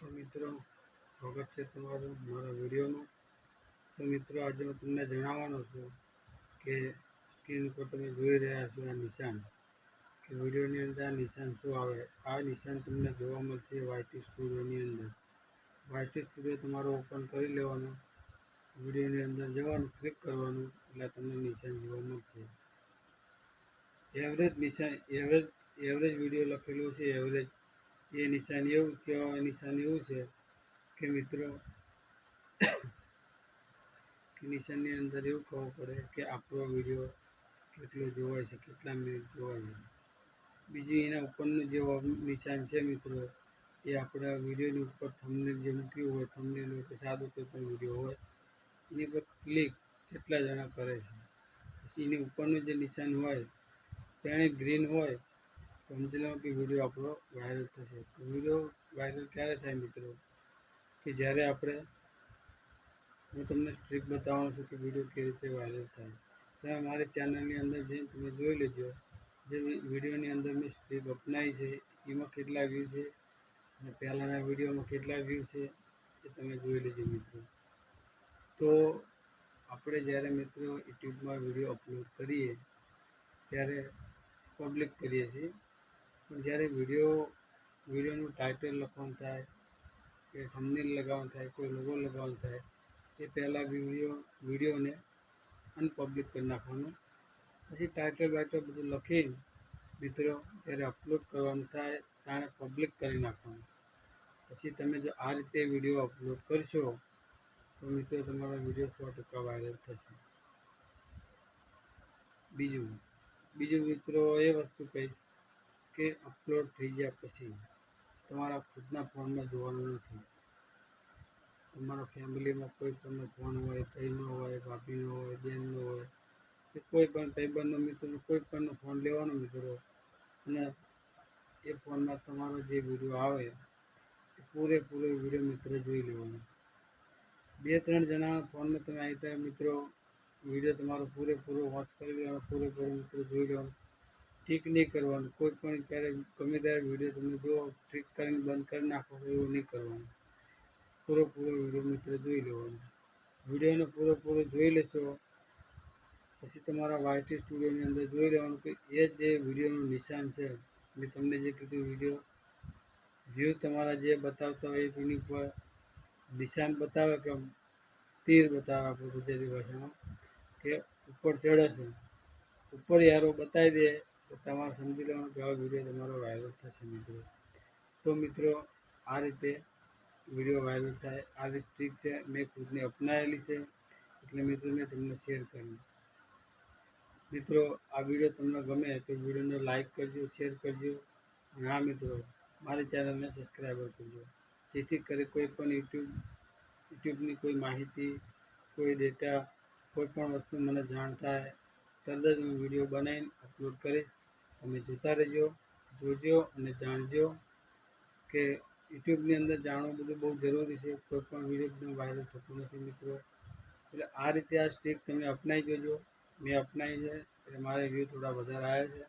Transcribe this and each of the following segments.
તો મિત્રો, સ્વાગત છે તમારું મારા વિડીયોનું. તો મિત્રો, આજે હું તમને જણાવવાનો છું કે સ્ક્રીન ઉપર તમે જોઈ રહ્યા છો આ નિશાન, કે વિડીયોની અંદર આ નિશાન શું આવે? આ નિશાન તમને જોવા મળશે વાયટી સ્ટુડિયોની અંદર. વાયટી સ્ટુડિયો તમારો ઓપન કરી લેવાનો, વિડીયોની અંદર જવાનું, ક્લિક કરવાનું, એટલે તમને નિશાન જોવા મળશે. એવરેજ નિશાન, એવરેજ એવરેજ વીડિયો લખેલું છે, એવરેજ એ નિશાન એવું કહેવા નિશાન એવું છે કે મિત્રો નિશાનની અંદર એવું કહેવું પડે કે આપણો વીડિયો કેટલો જોવાય છે કેટલા મિનિટ જોવાય છે બીજું એના ઉપરનું જે નિશાન છે મિત્રો એ આપણા વિડીયોની ઉપર થમને જે મૂક્યું હોય થમને કે સાદું કોઈ પણ વીડિયો હોય એની પર ક્લિક કેટલા જણા કરે છે પછી એની ઉપરનું જે નિશાન હોય તેણે ગ્રીન હોય સમજી લો કે વીડિયો આપણો વાયરલ થશે. વીડિયો વાયરલ ક્યારે થાય મિત્રો? કે જ્યારે આપણે, હું તમને સ્ટ્રીક બતાવવાનું છું કે વીડિયો કેવી રીતે વાયરલ થાય. તમે મારી ચેનલની અંદર જઈને તમે જોઈ લેજો. જે વિડીયોની અંદર મેં સ્ટ્રીક અપનાવી છે, એમાં કેટલા વ્યૂ છે, અને પહેલાંના વિડીયોમાં કેટલા વ્યૂ છે, એ તમે જોઈ લેજો મિત્રો. તો આપણે જ્યારે મિત્રો યુટ્યુબમાં વીડિયો અપલોડ કરીએ, ત્યારે પબ્લિક કરીએ છીએ. પણ જ્યારે વીડિયો, વિડીયોનું ટાઇટલ લખવાનું થાય, કે થંબનેલ લગાવવાનું થાય, કોઈ લોગો લગાવવાનું થાય, એ પહેલાં વીડિયો, વિડીયોને અનપબ્લિક કરી નાખવાનું. પછી ટાઇટલ બાઇટલ બધું લખીને મિત્રો જ્યારે અપલોડ કરવાનું થાય, ત્યારે પબ્લિક કરી નાખવાનું. પછી તમે જો આ રીતે વીડિયો અપલોડ કરશો, તો મિત્રો તમારો વીડિયો સો ટકા વાયરલ થશે. બીજું બીજું મિત્રો એ વસ્તુ કહીશ કે અપલોડ થઈ ગયા પછી તમારા ખુદના ફોનમાં જોવાનું નથી. તમારા ફેમિલીમાં કોઈ પણ ફોન હોય, ભાઈનો હોય, ભાભીનો હોય બેનનો હોય, કે કોઈ પણ ભાઈબંધનો મિત્રનો, કોઈ પણનો ફોન લેવાનો મિત્રો અને એ ફોનમાં તમારો જે વીડિયો આવે, એ પૂરેપૂરો વીડિયો મિત્ર જોઈ લેવાનો. બે ત્રણ જણા ફોનમાં તમે આવી મિત્રો વીડિયો તમારો પૂરેપૂરો વોચ કરી લેવાનો, પૂરેપૂરો મિત્રો જોઈ લેવાનો. ઠીક નહીં કરવાનું. કોઈ પણ ક્યારેક ગમે ત્યારે વીડિયો તમે જોવો ઠીક કરીને બંધ કરી નાખો એવું નહીં કરવાનું. પૂરેપૂરો વીડિયો મિત્ર જોઈ લેવાનો. વિડીયોને પૂરેપૂરો જોઈ લેશો, પછી તમારા વાયટી સ્ટુડિયોની અંદર જોઈ લેવાનું કે એ જ એ વિડીયોનું નિશાન છે. મેં તમને જે કીધું વીડિયો વ્યૂ તમારા જે બતાવતા હોય એની ઉપર નિશાન બતાવે કે તીર બતાવે આપણે ગુજરાતી ભાષામાં, કે ઉપર ચડે છે. ઉપર યારો બતાવી દે તો તમારે સમજી લેવાનું કે આવો વીડિયો તમારો વાયરલ થશે મિત્રો. તો મિત્રો, આ રીતે વીડિયો વાયરલ થાય. આ રીતે ટ્રીક છે, મેં ખુદને અપનાવેલી છે. એટલે મિત્રો, મેં તમને શેર કરી. મિત્રો, આ વીડિયો તમને ગમે તો વિડીયોને લાઇક કરજો શેર કરજો. અને હા, મિત્રો, મારી ચેનલને સબસ્ક્રાઈબર કરજો. જેથી કરી કોઈ પણ યુટ્યુબ યુટ્યુબની કોઈ માહિતી, કોઈ ડેટા કોઈ પણ વસ્તુ મને જાણ થાય, તરત જ હું વીડિયો બનાવીને અપલોડ કરીશ તમે જોતા રહેજો, જોજો અને જાણજો કે યુટ્યુબની અંદર જાણવું બધું બહુ જરૂરી છે. કોઈ પણ વીડિયો વાયરલ થતું નથી મિત્રો. એટલે આ રીતે આ સ્ટીક તમે અપનાવી જોજો. મેં અપનાવી છે. એટલે મારે વ્યૂ થોડા વધારે આવ્યા છે.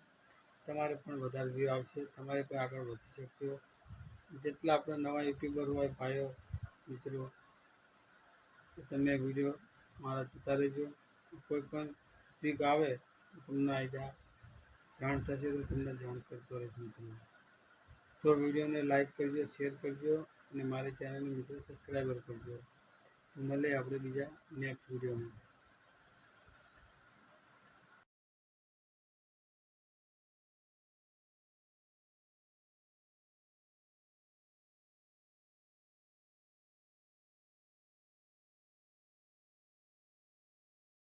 તમારે પણ વધારે વ્યૂ આવશે. તમારે પણ આગળ વધી શકશો. જેટલા આપણે નવા યુટ્યુબર હોય, ભાઈઓ, મિત્રો તમે વીડિયો મારા જોતા રહેજો. કોઈ પણ સ્પીક આવે તમને આઈડિયા જાણ થશે તો તમને જાણ કરતો રહીશ મિત્રો તો વિડીયોને લાઇક કરજો, શેર કરજો અને મારી ચેનલને મિત્રો સબસ્ક્રાઈબર કરજો. મળે આપણે બીજા નેક્સ્ટ વિડીયોમાં.